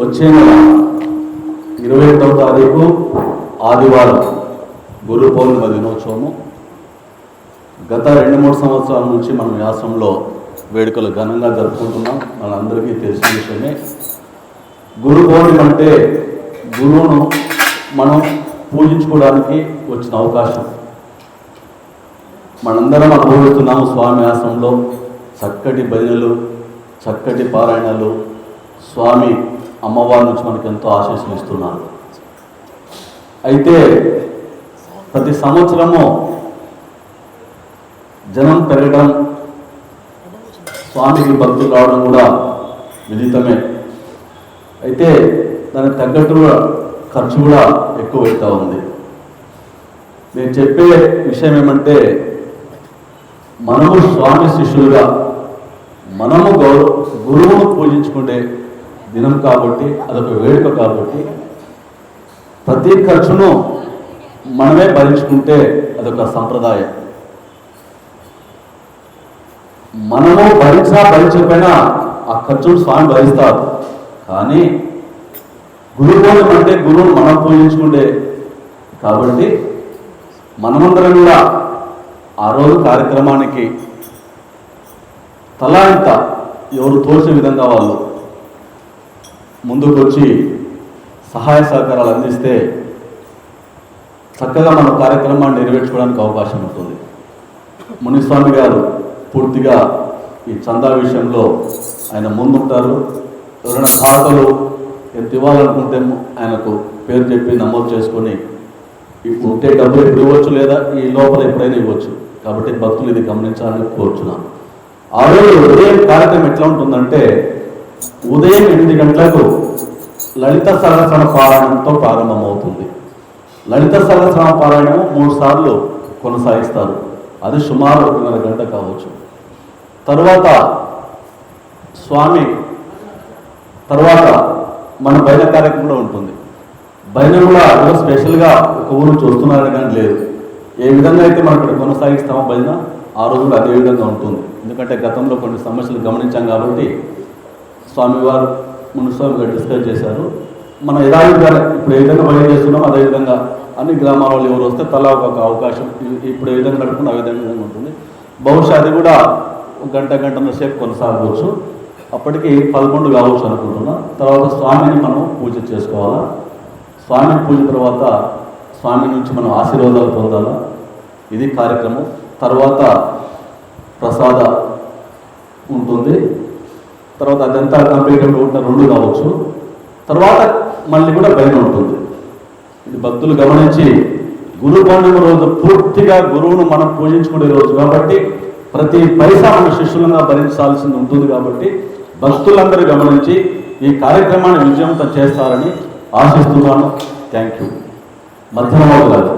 వచ్చే నెల ఇరవై ఒకటవ తారీఖు ఆదివారం గురు పౌర్ణిమ దినోత్సవము. గత రెండు మూడు సంవత్సరాల నుంచి మనం వ్యాసంలో వేడుకలు ఘనంగా జరుపుకుంటున్నాం. మనందరికీ తెలిసిన విషయమే. గురు పౌర్ణిమ అంటే గురువును మనం పూజించుకోవడానికి వచ్చిన అవకాశం. మనందరం అనుభవిస్తున్నాము స్వామి ఆశ్రమంలో చక్కటి భజనలు చక్కటి పారాయణలు స్వామి అమ్మవారి నుంచి మనకు ఎంతో ఆశీస్సులు ఇస్తున్నారు. అయితే ప్రతి సంవత్సరము జనం పెరగడం స్వామికి భక్తులు రావడం కూడా విదితమే. అయితే దానికి తగ్గట్టుగా ఖర్చు కూడా ఎక్కువ అవుతా ఉంది. నేను చెప్పే విషయం ఏమంటే మనము స్వామి శిష్యులుగా మనము గౌరవ గురువును పూజించుకుంటే దినం కాబట్టి అదొక వేడుక కాబట్టి ప్రతి ఖర్చును మనమే భరించుకుంటే అదొక సంప్రదాయం. మనము భరించినా భరించకపోయినా ఆ ఖర్చును స్వామి భరిస్తారు. కానీ గురువులు అంటే గురువును మనం పూజించుకుంటే కాబట్టి మనమందరం కూడా ఆ రోజు కార్యక్రమానికి తలా ఇంత ఎవరు తోచే విధంగా వాళ్ళు ముందుకు వచ్చి సహాయ సహకారాలు అందిస్తే చక్కగా మన కార్యక్రమాన్ని నెరవేర్చుకోవడానికి అవకాశం ఉంటుంది. మునిస్వామి గారు పూర్తిగా ఈ చందా విషయంలో ఆయన ముందుంటారు. ఎవరైనా ఖాతాలు ఎంత ఇవ్వాలనుకుంటే ఆయనకు పేరు చెప్పి నమోదు చేసుకొని ఇప్పుడు ఉంటే డబ్బు ఎప్పుడు ఇవ్వచ్చు లేదా? ఈ లోపల ఎప్పుడైనా ఇవ్వచ్చు. కాబట్టి భక్తులు ఇది గమనించాలని కోరుచున్నాను. ఆ రోజు ఉదయం కార్యక్రమం ఎట్లా ఉంటుందంటే ఉదయం ఎనిమిది గంటలకు లలిత సహస్రణ పారాయణంతో ప్రారంభమవుతుంది. లలిత సహస్రణ పారాయణం మూడు సార్లు కొనసాగిస్తారు. అది సుమారు ఒకటిన్నర గంట కావచ్చు. తరువాత స్వామి తర్వాత మన బయట కార్యక్రమం కూడా ఉంటుంది. బయట కూడా ఏదో స్పెషల్గా ఒక ఊరు చూస్తున్నారు కానీ లేదు. ఏ విధంగా అయితే మనం ఇక్కడ కొనసాగిస్తామో భజన ఆ రోజు కూడా అదే విధంగా ఉంటుంది. ఎందుకంటే గతంలో కొన్ని సమస్యలు గమనించాం కాబట్టి స్వామివారు మునుస్వామి గారు డిస్కస్ చేశారు. మనం యథావిధిగా ఇప్పుడు ఏ విధంగా భయం చేస్తున్నాం అదే విధంగా అన్ని గ్రామాల వాళ్ళు ఎవరు వస్తే తలా ఒక అవకాశం ఇప్పుడు ఏ విధంగా నడుపుకున్న ఆ విధంగా విధంగా ఉంటుంది. బహుశా అది కూడా గంట గంట గంటన్నర సేపు కొనసాగవచ్చు. అప్పటికి పదకొండు కావచ్చు అనుకుంటున్నా. తర్వాత స్వామిని మనం పూజ చేసుకోవాలా? స్వామి పూజ తర్వాత స్వామి నుంచి మనం ఆశీర్వాదాలు పొందాలా? ఇది కార్యక్రమం. తర్వాత ప్రసాద ఉంటుంది. తర్వాత అదంతా కంప్లీట్ ఉంటున్న రెండు కావచ్చు. తర్వాత మళ్ళీ కూడా భయం ఉంటుంది. ఇది భక్తులు గమనించి గురు పండుగ రోజు పూర్తిగా గురువును మనం పూజించుకునే రోజు కాబట్టి ప్రతి పైసా మన శిష్యులంగా భరించాల్సింది ఉంటుంది కాబట్టి భక్తులందరూ గమనించి ఈ కార్యక్రమాన్ని విజయవంతం చేస్తారని ఆశిస్తున్నాను. థ్యాంక్ యూ మధ్యాహ్నం గారు